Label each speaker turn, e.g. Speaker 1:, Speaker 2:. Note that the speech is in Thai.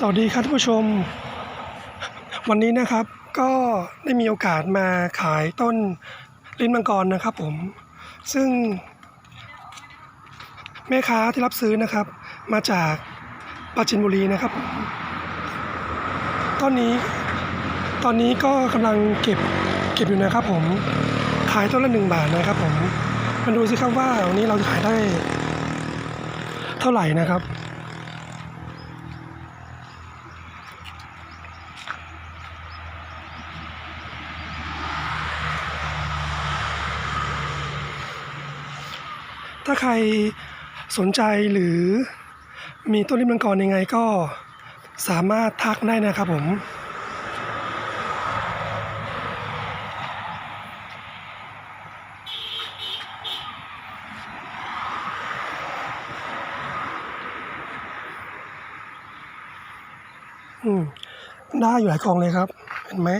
Speaker 1: สวัสดีครับท่านผู้ชม วันนี้นะครับก็ได้มีโอกาสมาขายต้นลิ้นมังกรนะครับผม ซึ่ง แม่ค้าที่รับซื้อนะครับ มาจากปราจินบุรีนะครับตอนนี้ ตอนนี้ก็กำลังเก็บเก็บอยู่นะครับผมขายต้นละหนึ่งบาทนะครับผมมาดูสิครับว่าวันนี้เราจะขายได้เท่าไหร่นะครับ ถ้าใครสนใจหรือมีต้นริมมังกรยังไงก็สามารถทักได้นะครับผม อืม ได้อยู่หลายกองเลยครับ เห็นไหม